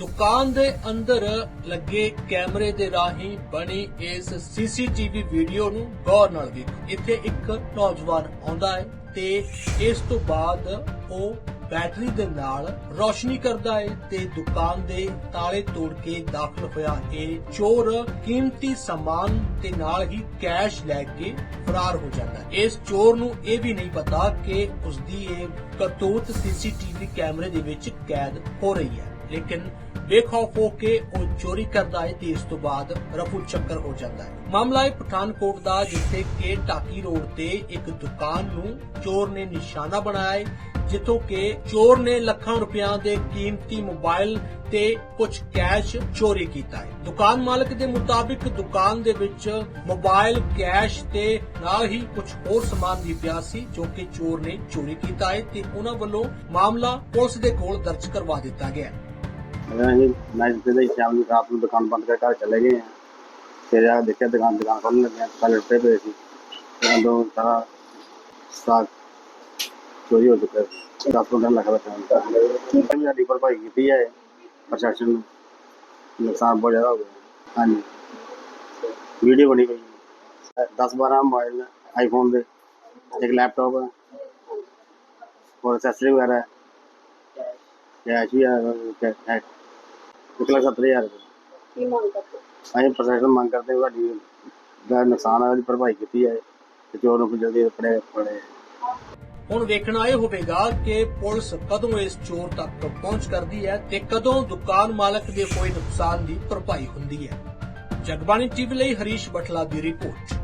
ਦੁਕਾਨ ਦੇ ਅੰਦਰ ਲੱਗੇ ਕੈਮਰੇ ਦੇ ਰਾਹੀਂ ਬਣੀ ਇਸ ਸੀਸੀਟੀਵੀ ਵੀਡੀਓ ਨੂੰ ਗੌਰ ਨਾਲ ਵੇਖੋ। ਇੱਥੇ ਇੱਕ ਨੌਜਵਾਨ ਆਉਂਦਾ ਹੈ ਤੇ ਇਸ ਤੋਂ ਬਾਅਦ ਉਹ ਬੈਟਰੀ ਦੇ ਨਾਲ ਰੋਸ਼ਨੀ ਕਰਦਾ ਹੈ ਤੇ ਦੁਕਾਨ ਦੇ ਤਾਲੇ ਤੋੜ ਕੇ ਦਾਖਲ ਹੋਇਆ। ਇਹ ਚੋਰ ਕੀਮਤੀ ਸਮਾਨ ਤੇ ਨਾਲ ਹੀ ਕੈਸ਼ ਲੈ ਕੇ ਫਰਾਰ ਹੋ ਜਾਂਦਾ ਹੈ। ਇਸ ਚੋਰ ਨੂੰ ਇਹ ਵੀ ਨਹੀਂ ਪਤਾ ਕਿ ਉਸ ਦੀ ਇਹ ਕਰਤੂਤ ਸੀਸੀਟੀਵੀ ਕੈਮਰੇ ਦੇ ਵਿੱਚ ਕੈਦ ਹੋ ਰਹੀ ਹੈ। ਲੇਕਿਨ ਬੇਖੌਫ ਹੋ ਕੇ ਉਹ ਚੋਰੀ ਕਰਦਾ ਹੈ ਤੇ ਇਸ ਤੋਂ ਬਾਅਦ ਰਫੂ ਚੱਕਰ ਹੋ ਜਾਂਦਾ ਹੈ ਮਾਮਲਾ ਹੈ ਪਠਾਨਕੋਟ ਦਾ, ਜਿੱਥੇ ਕਿ ਟਾਕੀ ਰੋਡ ਤੇ ਇੱਕ ਦੁਕਾਨ ਨੂੰ ਚੋਰ ਨੇ ਨਿਸ਼ਾਨਾ ਬਣਾਇਆ ਹੈ ਜਿੱਥੋਂ ਕਿ ਚੋਰ ਨੇ ਲੱਖਾਂ ਰੁਪਿਆਂ ਦੇ ਕੀਮਤੀ ਮੋਬਾਈਲ ਤੇ ਕੁਝ ਕੈਸ਼ ਚੋਰੀ ਕੀਤਾ ਹੈ ਦੁਕਾਨ ਮਾਲਕ ਦੇ ਮੁਤਾਬਿਕ ਦੁਕਾਨ ਦੇ ਵਿੱਚ ਮੋਬਾਈਲ ਕੈਸ਼ ਤੇ ਨਾਲ ਹੀ ਕੁਝ ਹੋਰ ਸਮਾਨ ਵੀ ਪਿਆ ਸੀ, ਜੋ ਕਿ ਚੋਰ ਨੇ ਚੋਰੀ ਕੀਤਾ ਹੈ ਤੇ ਉਹਨਾਂ ਵੱਲੋਂ ਮਾਮਲਾ ਪੁਲਿਸ ਦੇ ਕੋਲ ਦਰਜ ਕਰਵਾ ਦਿੱਤਾ ਗਿਆ ਹੈ ਅਸੀਂ ਮੈਂ ਜਿੱਦੇ ਸ਼ਾਮ ਨੂੰ ਰਾਤ ਨੂੰ ਦੁਕਾਨ ਬੰਦ ਕਰਕੇ ਘਰ ਚਲੇ ਗਏ ਆ ਫਿਰ ਆ ਦੇਖਿਆ ਦੁਕਾਨ ਦੁਕਾਨ ਖੋਲ੍ਹਣ ਲੱਗੇ ਕੱਲ ਉੱਤੇ ਪਏ ਸੀ ਜਦੋਂ ਸਾਰਾ ਸਟਾਕ ਚੋਰੀ ਹੋ ਚੁੱਕਾ ਸੀ ਦਸ ਪੰਦਰਾਂ ਲੱਖ ਦਾ ਟਾਈਮ ਤਾਂ ਸਾਡੀ ਭਰਪਾਈ ਕੀਤੀ ਹੈ ਪ੍ਰਸ਼ਾਸਨ ਨੂੰ ਨੁਕਸਾਨ ਬਹੁਤ ਜ਼ਿਆਦਾ ਹੋ ਗਿਆ ਹਾਂਜੀ ਵੀਡੀਓ ਬਣੀ ਪਈ 10 12 ਮੋਬਾਈਲ ਆਈਫੋਨ ਦੇ ਇੱਕ ਲੈਪਟਾਪ ਔਰ ਐਕਸੈਸਰੀ ਵਗੈਰਾ ਹੈ ਕੈਸ਼ ਵੀ ਆ ਕੈ- ਇੱਕ ਲੱਖ ਸੱਤਰ ਹਜ਼ਾਰ ਰੁਪਏ। ਕੀ ਮੰਗ ਕਰਦੇ ਅਸੀਂ ਪ੍ਰਸ਼ਾਸਨ ਨੂੰ ਮੰਗ ਕਰਦੇ ਹਾਂ ਤੁਹਾਡੀ ਦਾ ਨੁਕਸਾਨ ਹੈ ਉਹਦੀ ਭਰਪਾਈ ਕੀਤੀ ਹੈ ਤੇ ਚੋਰ ਨੂੰ ਜਲਦੀ ਫੜੇ ਫੜੇ ਹੁਣ ਵੇਖਣਾ ਇਹ ਹੋਵੇਗਾ ਕਿ ਪੁਲਿਸ ਕਦੋਂ ਇਸ ਚੋਰ ਤੱਕ ਪਹੁੰਚ ਕਰਦੀ ਹੈ ਤੇ ਕਦੋਂ ਦੁਕਾਨ ਮਾਲਕ ਦੇ ਹੋਏ ਨੁਕਸਾਨ ਦੀ ਭਰਪਾਈ ਹੁੰਦੀ ਹੈ। ਜਗਬਾਣੀ ਟੀਵੀ ਲਈ ਹਰੀਸ਼ ਬਟਲਾ ਦੀ ਰਿਪੋਰਟ।